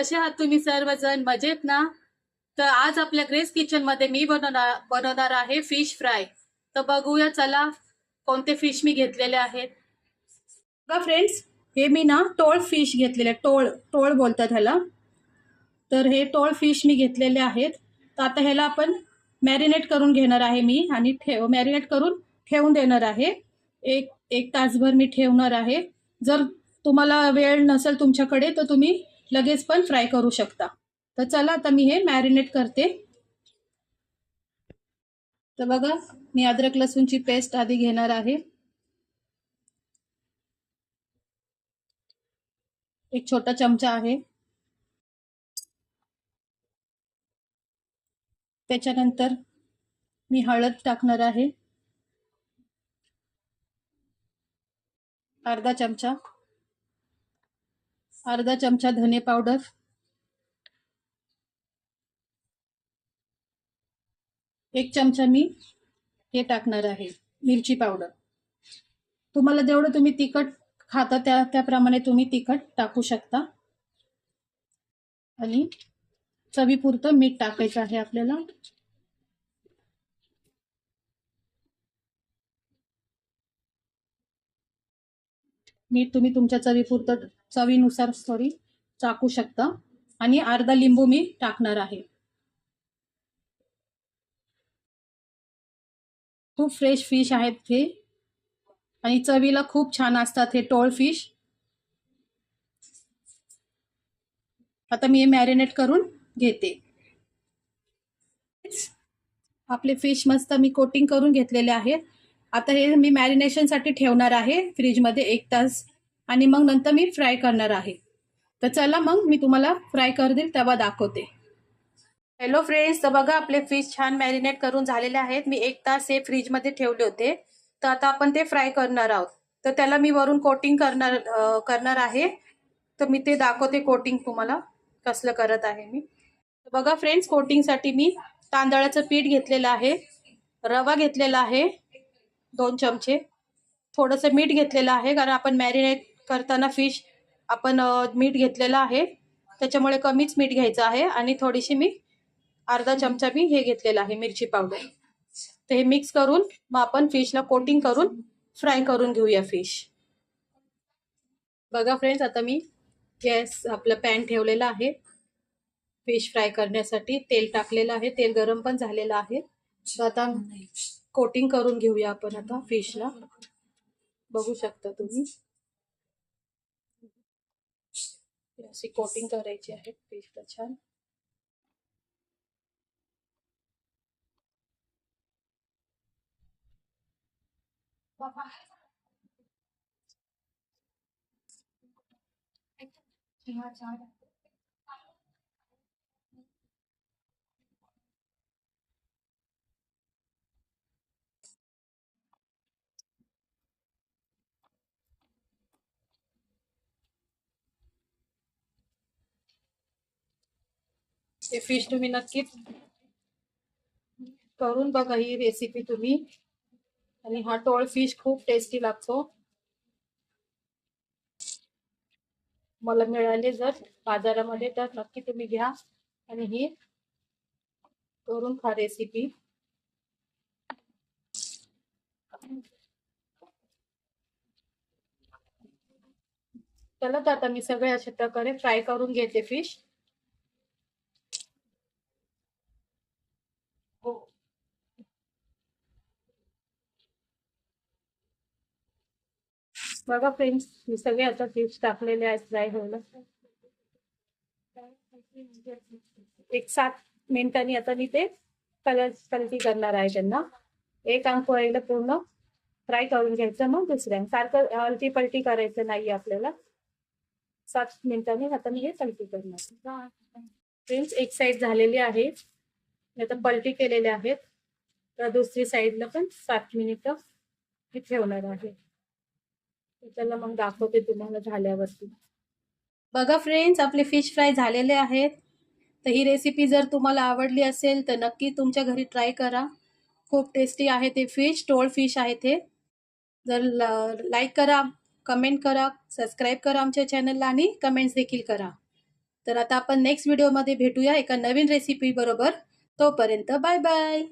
कसे आहात तुम्ही सर्वजण? मजेत ना? तर आज आपल्या ग्रेस किचनमध्ये मी बनवणार बनवणार आहे फिश फ्राय तर बघूया चला कोणते फिश मी घेतलेले आहेत. बघा फ्रेंड्स हे मी ना टोळ फिश घेतलेले टोळ टोळ बोलतात ह्याला. तर हे टोळ फिश मी घेतलेले आहेत. तर आता ह्याला आपण मॅरिनेट करून घेणार आहे मी आणि ठेव मॅरिनेट करून ठेवून देणार आहे. एक एक तासभर मी ठेवणार आहे. जर तुम्हाला वेळ नसेल तुमच्याकडे तर तुम्ही लगेच पण फ्राय करू शकता. तर चला आता मी हे मॅरिनेट करते. तर बघा मी अद्रक लसूणची पेस्ट आधी घेणार आहे. एक छोटा चमचा आहे. त्याच्यानंतर मी हळद टाकणार आहे. अर्धा चमचा. अर्धा चमचा धने पावडर. एक चमचा मी हे टाकणार आहे मिरची पावडर. तुम्हाला जेवढं तुम्ही तिखट खाता त्या त्याप्रमाणे तुम्ही तिखट टाकू शकता. आणि चवीपुरतं मीठ टाकायचं आहे आपल्याला. मीठ तुम्ही तुमच्या चवीपुरतं चवीनुसार सॉरी टाकू शकता. आणि अर्धा लिंबू मी टाकणार आहे. खूप फ्रेश फिश आहेत हे. आणि चवीला खूप छान असतात हे टोळ फिश आता मी हे मॅरिनेट करून घेते. आपले फिश मस्त मी कोटिंग करून घेतलेले आहेत. आता हे मी मॅरिनेशनसाठी ठेवणार आहे फ्रीजमध्ये एक तास. आणि मग नंतर मी फ्राय करणार आहे. तर चला मग मी तुम्हाला फ्राय कर देईल तेव्हा दाखवते. हॅलो फ्रेंड्स तर बघा आपले फिश छान मॅरिनेट करून झालेले आहेत. मी एक तास हे फ्रीजमध्ये ठेवले होते. तर आता आपण ते फ्राय करणार आहोत. तर त्याला मी वरून कोटिंग करणार करणार आहे. तर मी ते दाखवते कोटिंग तुम्हाला कसलं करत आहे मी. तर बघा फ्रेंड्स कोटिंगसाठी मी तांदळाचं पीठ घेतलेलं आहे. रवा घेतलेला आहे. दोन चमचे. थोडंसं मीठ घेतलेलं आहे कारण आपण मॅरिनेट करताना फिश आपण मीठ घेतलेलं आहे. त्याच्यामुळे कमीच मीठ घ्यायचं आहे आणि थोडीशी मी अर्धा चमचा मी हे घेतलेलं आहे मिरची पावडर तर हे मिक्स करून मग आपण फिशला कोटिंग करून फ्राय करून घेऊया फिश बघा फ्रेंड्स आता मी गॅस आपलं पॅन ठेवलेलं आहे. फिश फ्राय करण्यासाठी तेल टाकलेलं आहे तेल गरम पण झालेलं आहे. आता कोटिंग करून घेऊया आपण आता फिशला बघू शकता तुम्ही. अशी कोटिंग करायची आहे फिशला छान. हे फिश तुम्ही नक्कीच करून बघा ही रेसिपी तुम्ही. आणि हा टोळ फिश खूप टेस्टी लागतो. मला मिळाले जर बाजारामध्ये तर नक्की तुम्ही घ्या. आणि ही करून खा रेसिपी चला तर आता मी सगळे अशा प्रकारे फ्राय करून घेते फिश हो बघा फ्रेंड्स मी सगळे आता टिप्स टाकलेले आहेत फ्राय व्हायला एक सात मिनिटांनी आता मी ते कलर कलटी करणार आहे त्यांना. एक अंक व्हायला पूर्ण. फ्राय करून घ्यायचं मग दुसऱ्या. सारखं अलटी पलटी करायचं नाही आपल्याला. सात मिनिटांनी आता मी हे पलटी करणार. फ्रेंड्स एक साईड झालेली आहे. आता पलटी केलेले आहेत. तर दुसरी साईडला पण सात मिनिटं हे ठेवणार आहे. त्याला मग दाखवते तुम्हाला झाल्यावरती. बघा फ्रेंड्स आपले फिश फ्राय झालेले आहेत. तर ही रेसिपी जर तुम्हाला आवडली असेल तर नक्की तुमच्या घरी ट्राय करा. खूप टेस्टी आहे ते फिश टोळ फिश आहे ते. जर लाईक करा कमेंट करा सबस्क्राईब करा आमच्या चॅनलला आणि कमेंट्स देखील करा. तर आता आपण नेक्स्ट व्हिडिओमध्ये भेटूया एका नवीन रेसिपी बरोबर. तोपर्यंत बाय बाय